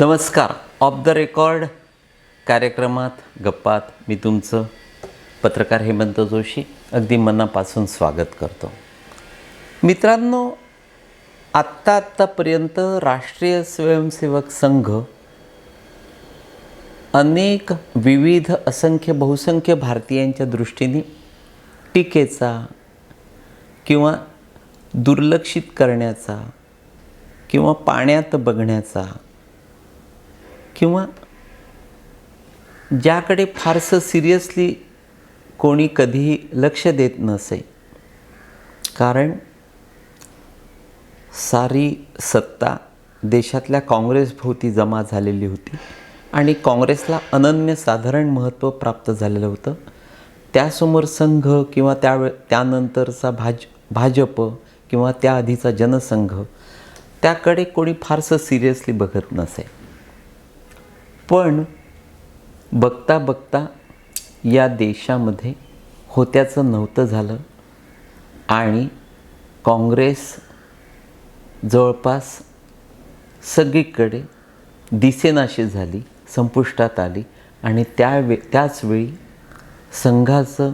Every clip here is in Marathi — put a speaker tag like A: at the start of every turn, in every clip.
A: नमस्कार ऑफ द रेकॉर्ड कार्यक्रमात गप्पात मी तुमचं पत्रकार हेमंत जोशी अगदी मनापासून स्वागत करतो मित्रांनो आत्ता आत्तापर्यंत राष्ट्रीय स्वयंसेवक संघ अनेक विविध असंख्य बहुसंख्य भारतीयांच्या दृष्टीने टीकेचा किंवा दुर्लक्षित करण्याचा किंवा पाण्यात बघण्याचा किंवा ज्याकडे फारसं सिरियसली कोणी कधीही लक्ष देत नसे कारण सारी सत्ता देशातल्या काँग्रेसभोवती जमा झालेली होती आणि काँग्रेसला अनन्यसाधारण महत्त्व प्राप्त झालेलं होतं त्यासमोर संघ किंवा त्यावे त्यानंतरचा भाज भाजप किंवा त्याआधीचा जनसंघ त्याकडे कोणी फारसं सिरियसली बघत नसे पण बघता बघता या देशामध्ये होत्याचं नव्हतं झालं आणि काँग्रेस जवळपास सगळीकडे दिसेनाशी झाली संपुष्टात आली आणि त्यावे त्याचवेळी संघाचं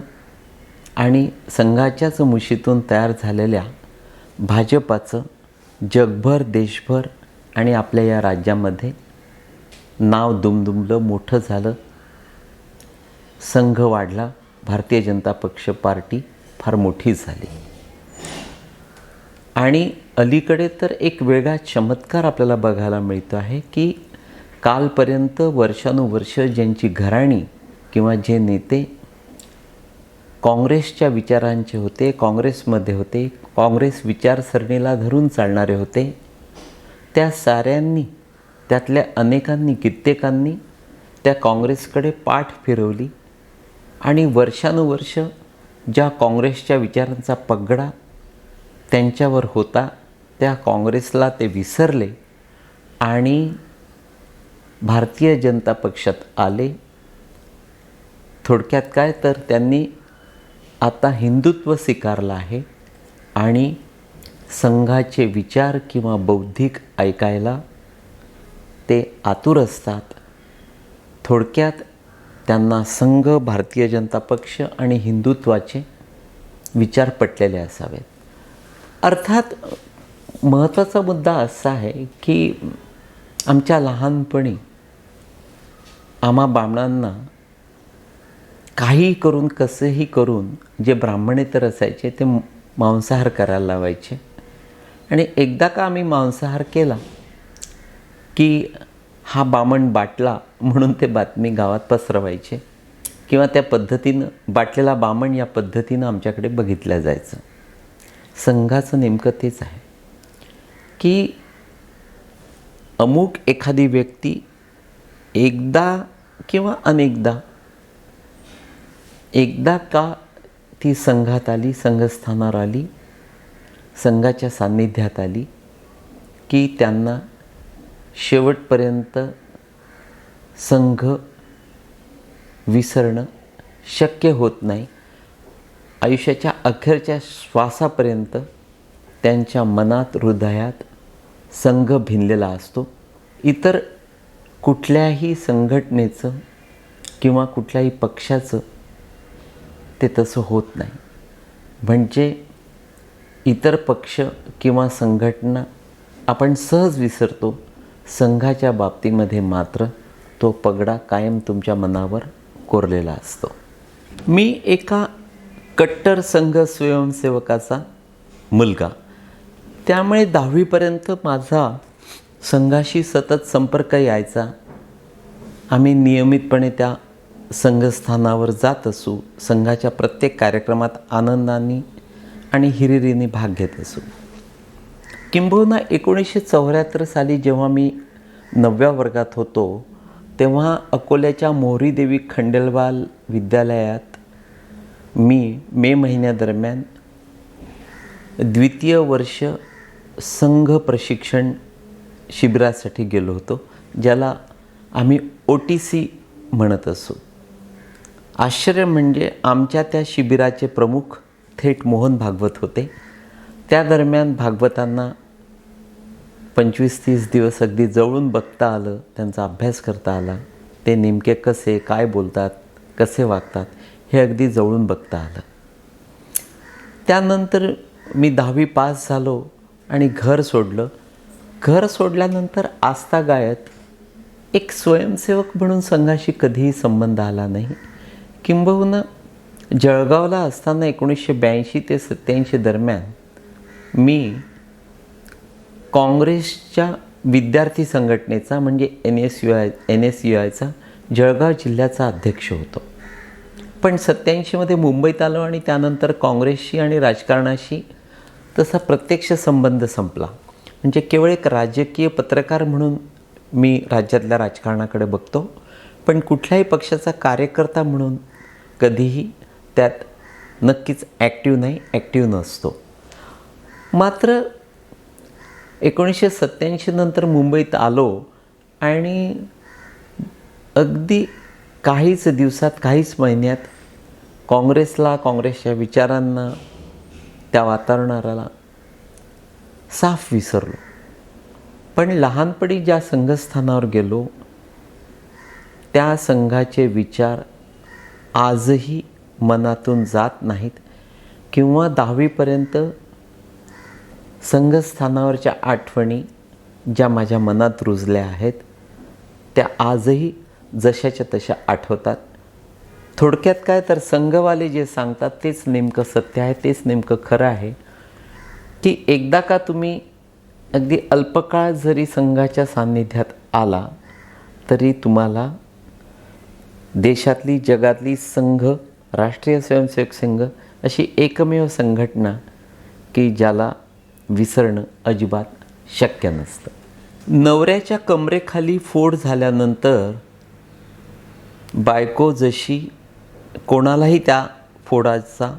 A: आणि संघाच्याच मुशीतून तयार झालेल्या भाजपाचं जगभर देशभर आणि आपल्या या राज्यामध्ये नाव दुमदुमलं मोठं झालं संघ वाढला भारतीय जनता पक्ष पार्टी फार मोठी झाली आणि अलीकडे तर एक वेगळा चमत्कार आपल्याला बघायला मिळतो आहे की कालपर्यंत वर्षानुवर्ष ज्यांची घराणी किंवा जे नेते काँग्रेसच्या विचारांचे होते काँग्रेसमध्ये होते काँग्रेस विचारसरणीला धरून चालणारे होते त्या साऱ्यांनी त्यातल्या अनेकांनी कित्येकांनी त्या काँग्रेसकडे पाठ फिरवली आणि वर्षानुवर्ष ज्या काँग्रेसच्या विचारांचा पगडा त्यांच्यावर होता त्या काँग्रेसला ते विसरले आणि भारतीय जनता पक्षात आले थोडक्यात काय तर त्यांनी आता हिंदुत्व स्वीकारलं आहे आणि संघाचे विचार किंवा बौद्धिक ऐकायला ते आतुर असतात थोडक्यात त्यांना संघ भारतीय जनता पक्ष आणि हिंदुत्वाचे विचार पटलेले असावेत अर्थात महत्त्वाचा मुद्दा असा आहे की आमच्या लहानपणी आम्हा बामणांना काही करून कसंही करून जे ब्राह्मणेतर असायचे ते मांसाहार करायला लावायचे आणि एकदा का आम्ही मांसाहार केला की हा बामण बाटला म्हणून ते बातमी गावात पसरवायचे किंवा त्या पद्धतीनं बाटलेला बामण या पद्धतीनं आमच्याकडे बघितलं जायचं संघाचं नेमकं तेच आहे की अमुक एखादी व्यक्ती एकदा किंवा अनेकदा एकदा का ती संघात आली संघस्थानावर आली संघाच्या सान्निध्यात आली की त्यांना शेवटपर्यंत संघ विसरणं शक्य होत नाही आयुष्याच्या अखेरच्या श्वासापर्यंत त्यांच्या मनात हृदयात संघ भिनलेला असतो इतर कुठल्याही संघटनेचं किंवा कुठल्याही पक्षाचं ते तसं होत नाही म्हणजे इतर पक्ष किंवा संघटना आपण सहज विसरतो संघाच्या बाबतीमध्ये मात्र तो पगडा कायम तुमच्या मनावर कोरलेला असतो मी एका कट्टर संघ स्वयंसेवकाचा मुलगा त्यामुळे दहावीपर्यंत माझा संघाशी सतत संपर्क यायचा आम्ही नियमितपणे त्या संघस्थानावर जात असू संघाच्या प्रत्येक कार्यक्रमात आनंदाने आणि हिरिरीने भाग घेत असू किंबहुना एकोणीसशे चौऱ्याहत्तर साली जेव्हा मी नवव्या वर्गात होतो तेव्हा अकोल्याच्या मोहरीदेवी खंडेलवाल विद्यालयात मी मे महिन्यादरम्यान द्वितीय वर्ष संघ प्रशिक्षण शिबिरासाठी गेलो होतो ज्याला आम्ही ओ टी सी म्हणत असू आश्चर्य म्हणजे आमच्या त्या शिबिराचे प्रमुख थेट मोहन भागवत होते त्या दरम्यान भागवतांना पंचवीस तीस दिवस अगदी जवळून बघता आलं त्यांचा अभ्यास करता आला ते नेमके कसे काय बोलतात कसे वागतात हे अगदी जवळून बघता आलं त्यानंतर मी दहावी पास झालो आणि घर सोडलं घर सोडल्यानंतर आस्था गायत एक स्वयंसेवक म्हणून संघाशी कधीही संबंध आला नाही किंबहुना जळगावला असताना एकोणीसशे ब्याऐंशी ते सत्याऐंशी दरम्यान मी काँग्रेसच्या विद्यार्थी संघटनेचा म्हणजे N S U I N S U आयचा जळगाव जिल्ह्याचा अध्यक्ष होतो पण सत्याऐंशीमध्ये मुंबईत आलो आणि त्यानंतर काँग्रेसशी आणि राजकारणाशी तसा प्रत्यक्ष संबंध संपला म्हणजे केवळ एक राजकीय पत्रकार म्हणून मी राज्यातल्या राजकारणाकडे बघतो पण कुठल्याही पक्षाचा कार्यकर्ता म्हणून कधीही त्यात नक्कीच ॲक्टिव्ह नाही ॲक्टिव्ह नसतो मात्र एकोणीसशे सत्त्याऐंशी नंतर मुंबईत आलो आणि अगदी काहीच दिवसात काहीच महिन्यात काँग्रेसला काँग्रेसच्या विचारांना त्या वातावरणाला साफ विसरलो पण लहानपणी ज्या संघस्थानावर गेलो त्या संघाचे विचार आजही मनातून जात नाहीत किंवा दहावीपर्यंत संघस्थानावरच्या आठवणी ज्या माझ्या मनात रुजल्या आहेत त्या आजही जशाच्या तशा आठवतात थोडक्यात काय तर संघवाले जे सांगतात तेच नेमकं सत्य आहे तेच नेमकं खरं आहे की एकदा का तुम्ही अगदी अल्पकाळ जरी संघाच्या सान्निध्यात आला तरी तुम्हाला देशातली जगातली संघ राष्ट्रीय स्वयंसेवक संघ अशी एकमेव संघटना की ज्याला विसरणं अजिबात शक्य नसतं नवऱ्याच्या कमरेखाली फोड झाल्यानंतर बायको जशी कोणालाही त्या फोडाचा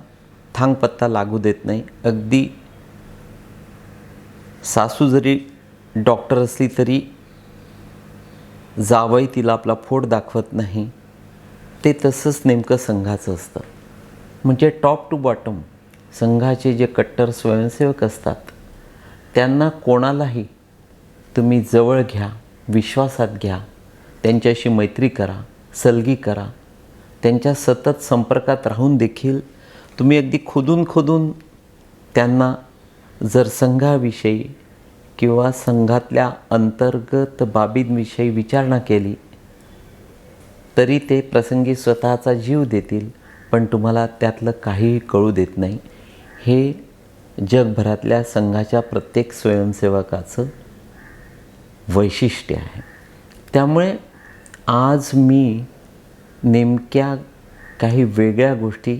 A: थांगपत्ता लागू देत नाही अगदी सासू जरी डॉक्टर असली तरी जावई तिला आपला फोड दाखवत नाही ते तसंच नेमकं संघाचं असतं म्हणजे टॉप टू बॉटम संघाचे जे कट्टर स्वयंसेवक असतात त्यांना कोणालाही तुम्ही जवळ घ्या विश्वासात घ्या त्यांच्याशी मैत्री करा सलगी करा त्यांच्या सतत संपर्कात राहून देखील तुम्ही अगदी खोदून खोदून त्यांना जर संघाविषयी किंवा संघातल्या अंतर्गत बाबींविषयी विचारणा केली तरी ते प्रसंगी स्वतःचा जीव देतील पण तुम्हाला त्यातलं काहीही कळू देत नाही हे जगभरातल्या संघाच्या प्रत्येक स्वयंसेवकाचं वैशिष्ट्य आहे त्यामुळे आज मी नेमक्या काही वेगळ्या गोष्टी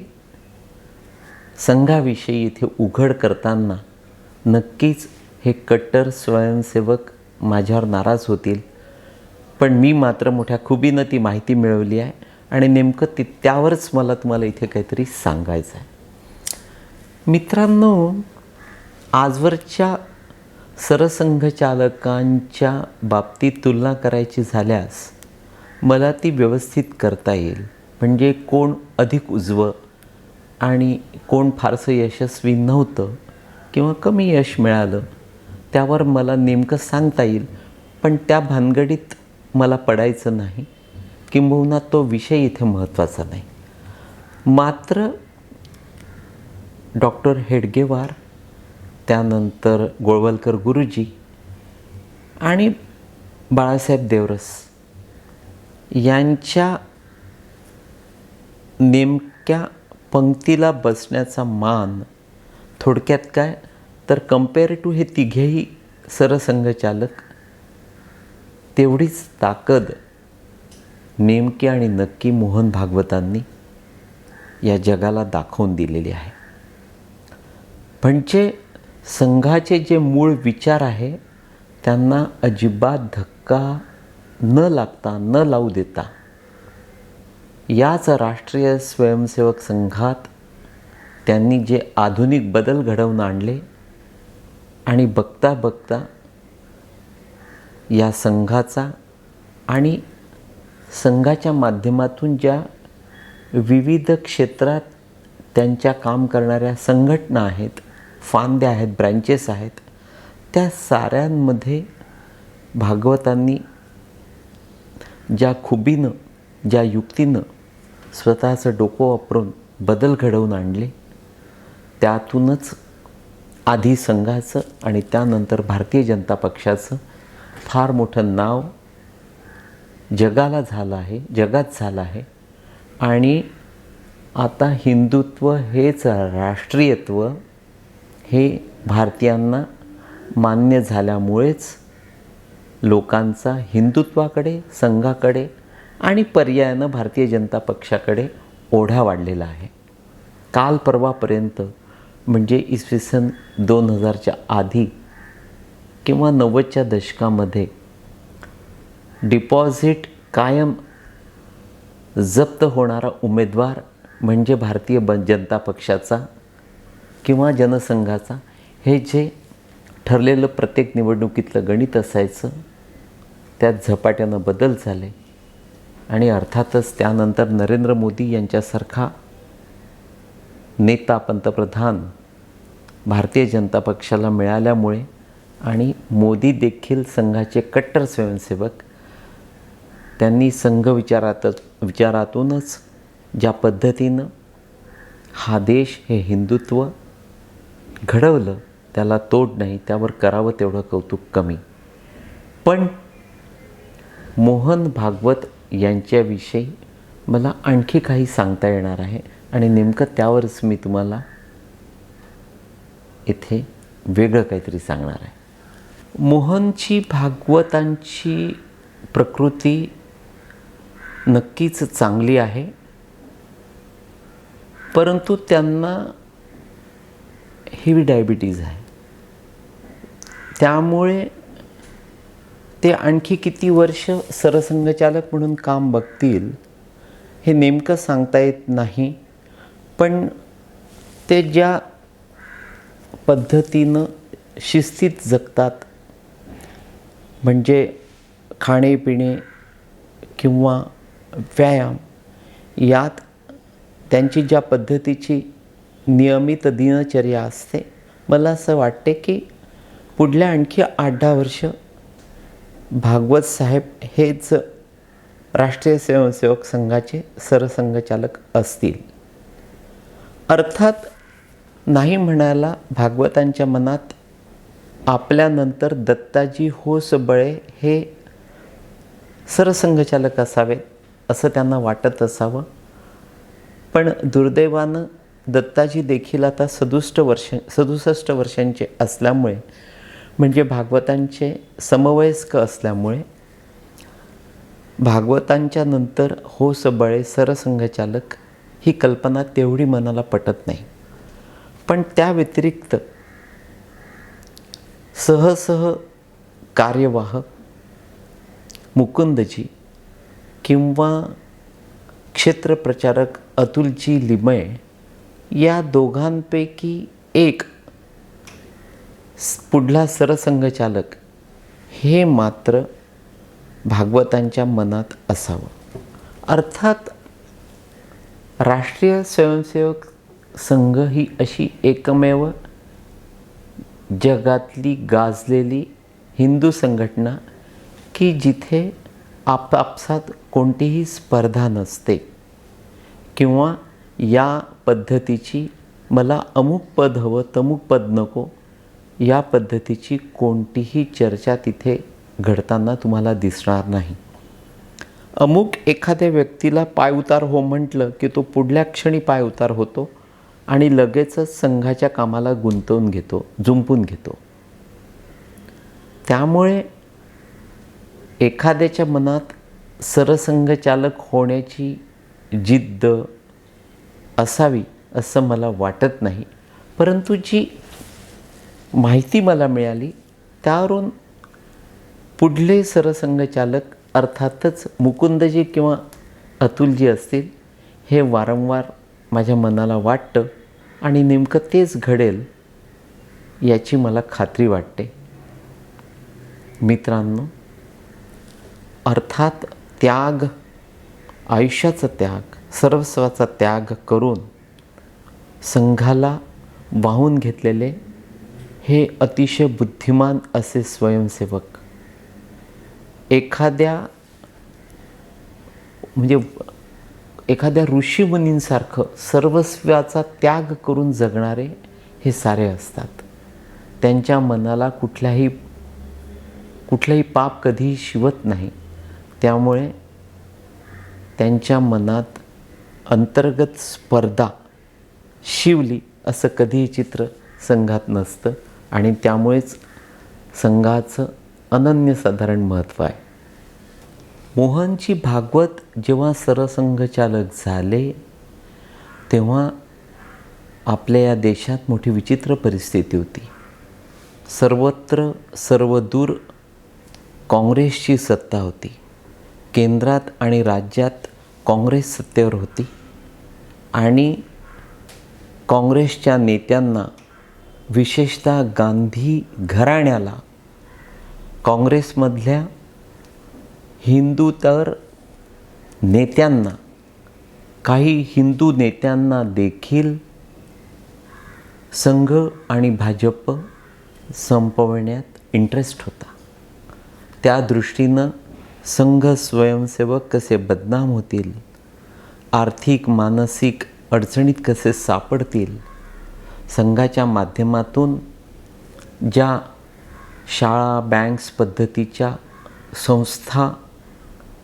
A: संघाविषयी इथे उघड करताना नक्कीच हे कट्टर स्वयंसेवक माझ्यावर नाराज होतील पण मी मात्र मोठ्या खुबीनं ती माहिती मिळवली आहे आणि नेमकं ती त्यावरच मला तुम्हाला इथे काहीतरी सांगायचं आहे मित्रांनो आजवरच्या सरसंघचालकांच्या बाबतीत तुलना करायची झाल्यास मला ती व्यवस्थित करता येईल म्हणजे कोण अधिक उजवं आणि कोण फारसं यशस्वी नव्हतं किंवा कमी यश मिळालं त्यावर मला नेमकं सांगता येईल पण त्या भानगडीत मला पडायचं नाही किंबहुना तो विषय इथे महत्त्वाचा नाही मात्र डॉक्टर हेडगेवार त्यानंतर गोळवलकर गुरुजी आणि बाळासाहेब देवरस यांच्या नेमक्या पंक्तीला बसण्याचा मान थोडक्यात काय तर कम्पेअर टू हे तिघेही सरसंघचालक तेवढीच ताकद नेमकी आणि नक्की मोहन भागवतांनी या जगाला दाखवून दिलेली आहे म्हणजे संघाचे जे मूळ विचार आहे त्यांना अजिबात धक्का न लागता न लावू देता याच राष्ट्रीय स्वयंसेवक संघात त्यांनी जे आधुनिक बदल घडवून आणले आणि बघता बघता या संघाचा आणि संघाच्या माध्यमातून ज्या विविध क्षेत्रात त्यांच्या काम करणाऱ्या संघटना आहेत फांद्या आहेत ब्रँचेस आहेत त्या साऱ्यांमध्ये भागवतांनी ज्या खुबीनं ज्या युक्तीनं स्वतःचं डोकं वापरून बदल घडवून आणले त्यातूनच आधी संघाचं आणि त्यानंतर भारतीय जनता पक्षाचं फार मोठं नाव जगाला झालं आहे जगात झालं आहे आणि आता हिंदुत्व हेच राष्ट्रीयत्व हे भारतीयांना मान्य झाल्यामुळेच लोकांचा हिंदुत्वाकडे संघाकडे आणि पर्यायानं भारतीय जनता पक्षाकडे ओढा वाढलेला आहे काल परवापर्यंत म्हणजे इसवी सन दोन हजारच्या आधी किंवा नव्वदच्या दशकामध्ये डिपॉझिट कायम जप्त होणारा उमेदवार म्हणजे भारतीय ब जनता पक्षाचा किंवा जनसंघाचा हे जे ठरलेलं प्रत्येक निवडणुकीतलं गणित असायचं त्यात झपाट्यानं बदल झाले आणि अर्थातच त्यानंतर नरेंद्र मोदी यांच्यासारखा नेता पंतप्रधान भारतीय जनता पक्षाला मिळाल्यामुळे आणि मोदी देखील संघाचे कट्टर स्वयंसेवक त्यांनी संघ विचारातच विचारातूनच ज्या पद्धतीनं हा देश हे हिंदुत्व घडवलं त्याला तोड नाही त्यावर करावं तेवढं कौतुक कमी पण मोहन भागवत यांच्याविषयी मला आणखी काही सांगता येणार आहे आणि नेमकं त्यावरच मी तुम्हाला इथे वेगळं काहीतरी सांगणार आहे मोहनची भागवतांची प्रकृती नक्कीच चांगली आहे परंतु त्यांना हेवी डायबिटीज आहे त्यामुळे ते आणखी किती वर्ष सरसंघचालक म्हणून काम बघतील हे नेमकं सांगता येत नाही पण ते ज्या पद्धतीनं शिस्तीत जगतात म्हणजे खाणेपिणे किंवा व्यायाम यात त्यांची ज्या पद्धतीची नियमित दिनचर्या असते मला असं वाटते की पुढल्या आणखी आठ दहा वर्ष भागवत साहेब हेच राष्ट्रीय स्वयंसेवक संघाचे सरसंघचालक असतील अर्थात नाही म्हणायला भागवतांच्या मनात आपल्यानंतर दत्ताजी होस बळे हे सरसंघचालक असावेत असं त्यांना वाटत असावं पण दुर्दैवानं दत्ताजी देखील आता सदुष्ट वर्ष सदुसष्ट वर्षांचे असल्यामुळे म्हणजे भागवतांचे समवयस्क असल्यामुळे भागवतांच्या नंतर हो सबळे सरसंघचालक ही कल्पना तेवढी मनाला पटत नाही पण त्या व्यतिरिक्त सहसह कार्यवाह मुकुंदजी किंवा क्षेत्रप्रचारक अतुलजी लिमये या दोघांपैकी एक पुढला सरसंघचालक हे मात्र भागवतांच्या मनात असावं अर्थात राष्ट्रीय स्वयंसेवक संघ ही अशी एकमेव जगातली गाजलेली हिंदू संघटना की जिथे आपापसात कोणतीही स्पर्धा नसते किंवा या पद्धतीची मला अमुक पद हवं तमुक पद नको या पद्धतीची कोणतीही चर्चा तिथे घडताना तुम्हाला दिसणार नाही अमुक एखाद्या व्यक्तीला पायउतार हो म्हटलं की तो पुढल्या क्षणी पायउतार होतो आणि लगेचच संघाच्या कामाला गुंतवून घेतो जुंपून घेतो त्यामुळे एखाद्याच्या मनात सरसंघचालक होण्याची जिद्द असावी असं मला वाटत नाही परंतु जी माहिती मला मिळाली त्यावरून पुढले सरसंघचालक अर्थातच मुकुंदजी किंवा अतुलजी असतील हे वारंवार माझ्या मनाला वाटतं आणि नेमकं तेच घडेल याची मला खात्री वाटते मित्रांनो अर्थात त्याग आयुष्याचा त्याग सर्वस्वाचा त्याग करून संघाला वाहून घेतलेले हे अतिशय बुद्धिमान असे स्वयंसेवक एखाद्या म्हणजे एखाद्या ऋषीमुनींसारखं सर्वस्वाचा त्याग करून जगणारे हे सारे असतात त्यांच्या मनाला कुठल्याही कुठलंही पाप कधीही शिवत नाही त्यामुळे त्यांच्या मनात अंतर्गत स्पर्धा शिवली असं कधीही चित्र संघात नसतं आणि त्यामुळेच संघाचं अनन्यसाधारण महत्त्व आहे मोहनची भागवत जेव्हा सरसंघचालक झाले तेव्हा आपल्या या देशात मोठी विचित्र परिस्थिती होती सर्वत्र सर्वदूर काँग्रेसची सत्ता होती केंद्रात आणि राज्यात काँग्रेस सत्तेवर होती आणि काँग्रेसच्या नेत्यांना विशेषतः गांधी घराण्याला काँग्रेसमधल्या हिंदू तर नेत्यांना काही हिंदू नेत्यांना देखील संघ आणि भाजप संपवण्यात इंटरेस्ट होता त्या दृष्टीनं संघ स्वयंसेवक कसे बदनाम होतील आर्थिक मानसिक अडचणीत कसे सापडतील संघाच्या माध्यमातून ज्या शाळा बँक्स पद्धतीच्या संस्था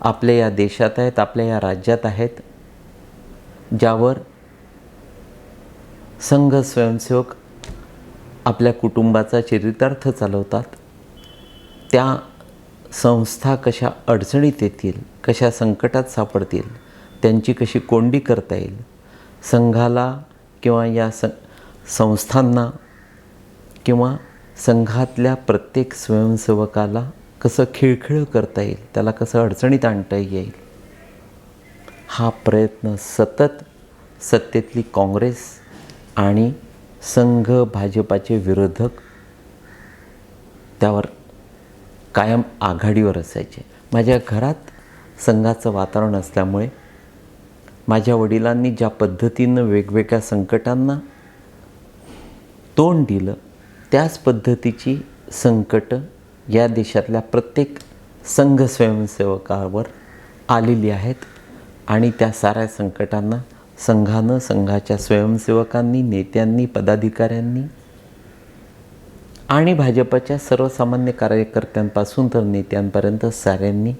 A: आपल्या या देशात आहेत आपल्या या राज्यात आहेत ज्यावर संघ स्वयंसेवक आपल्या कुटुंबाचा चरितार्थ चालवतात त्या संस्था कशा अडचणीत येतील कशा संकटात सापडतील त्यांची कशी कोंडी करता येईल संघाला किंवा या संस्थांना किंवा संघातल्या प्रत्येक स्वयंसेवकाला कसं खिळखिळ करता येईल त्याला कसं अडचणीत आणता येईल हा प्रयत्न सतत सत्तेतली काँग्रेस आणि संघ भाजपाचे विरोधक त्यावर कायम आघाडीवर असायचे माझ्या घरात संघाचं वातावरण असल्यामुळे माझ्या वडिलांनी ज्या पद्धतीनं वेगवेगळ्या संकटांना तोंड दिलं त्याच पद्धतीची संकटं या देशातल्या प्रत्येक संघ स्वयंसेवकावर आलेली आहेत आणि त्या साऱ्या संकटांना संघानं संघाच्या स्वयंसेवकांनी नेत्यांनी पदाधिकाऱ्यांनी आणि भाजपच्या सर्वसामान्य कार्यकर्त्यांपासून तर नेत्यांपर्यंत साऱ्यांनी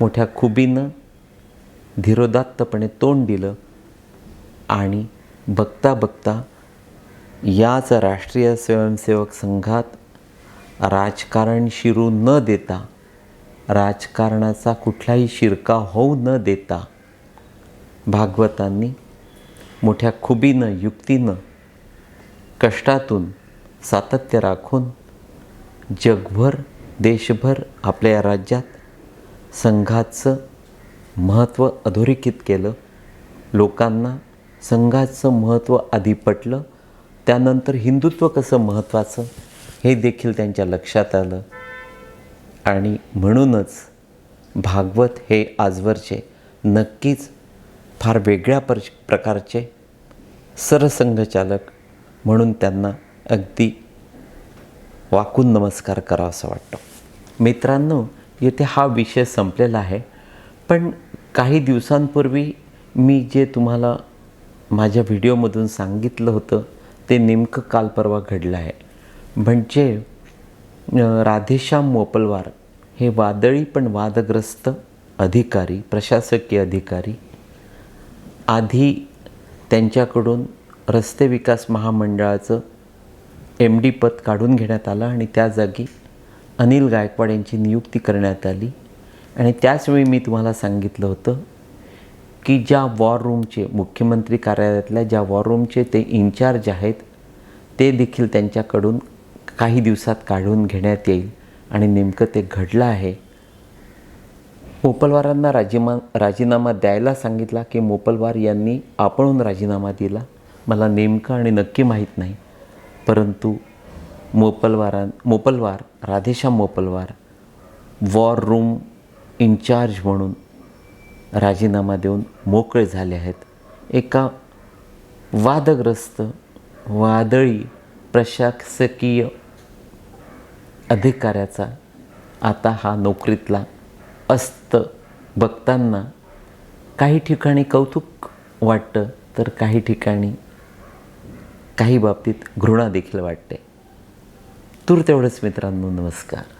A: मोठ्या खुबीनं धीरोदात्तपणे तोंड दिलं आणि बघता बघता याच राष्ट्रीय स्वयंसेवक संघात राजकारण शिरू न देता राजकारणाचा कुठलाही शिरका होऊ न देता भागवतांनी मोठ्या खुबीनं युक्तीनं कष्टातून सातत्य राखून जगभर देशभर आपल्या या राज्यात संघाचं महत्त्व अधोरेखित केलं लोकांना संघाचं महत्त्व आधी पटलं त्यानंतर हिंदुत्व कसं महत्त्वाचं हे देखील त्यांच्या लक्षात आलं आणि म्हणूनच भागवत हे आजवरचे नक्कीच फार वेगळ्या पर प्रकारचे सरसंघचालक म्हणून त्यांना अगदी वाकून नमस्कार करावा असं वाटतं मित्रांनो येथे हा विषय संपलेला आहे पण काही दिवसांपूर्वी मी जे तुम्हाला माझ्या व्हिडिओमधून सांगितलं होतं ते नेमकं काल परवा घडलं आहे म्हणजे राधेश्याम मोपलवार हे वादळी पण वादग्रस्त अधिकारी प्रशासकीय अधिकारी आधी त्यांच्याकडून रस्ते विकास महामंडळाचं एम डी पद काढून घेण्यात आलं आणि त्या जागी अनिल गायकवाड यांची नियुक्ती करण्यात आली आणि त्याचवेळी मी तुम्हाला सांगितलं होतं की ज्या वॉर रूमचे मुख्यमंत्री कार्यालयातल्या ज्या वॉर रूमचे ते इन्चार्ज आहेत ते देखील त्यांच्याकडून काही दिवसात काढून घेण्यात येईल आणि नेमकं ते घडलं आहे मोपलवारांना राजीमा राजीनामा द्यायला सांगितला की मोपलवार यांनी आपणहून राजीनामा दिला मला नेमकं आणि नक्की माहीत नाही परंतु मोपलवारा Mopalwar Radheshyam Mopalwar war room incharge म्हणून राजीनामा देऊन मोकळे झाले आहेत एका वादग्रस्त वादळी प्रशासकीय अधिकाऱ्याचा आता हा नोकरीतला अस्त बघताना काही ठिकाणी कौतुक वाटतं तर काही ठिकाणी काही बाबतीत घृणा देखील वाटते तूर तेवढंच मित्रांनो नमस्कार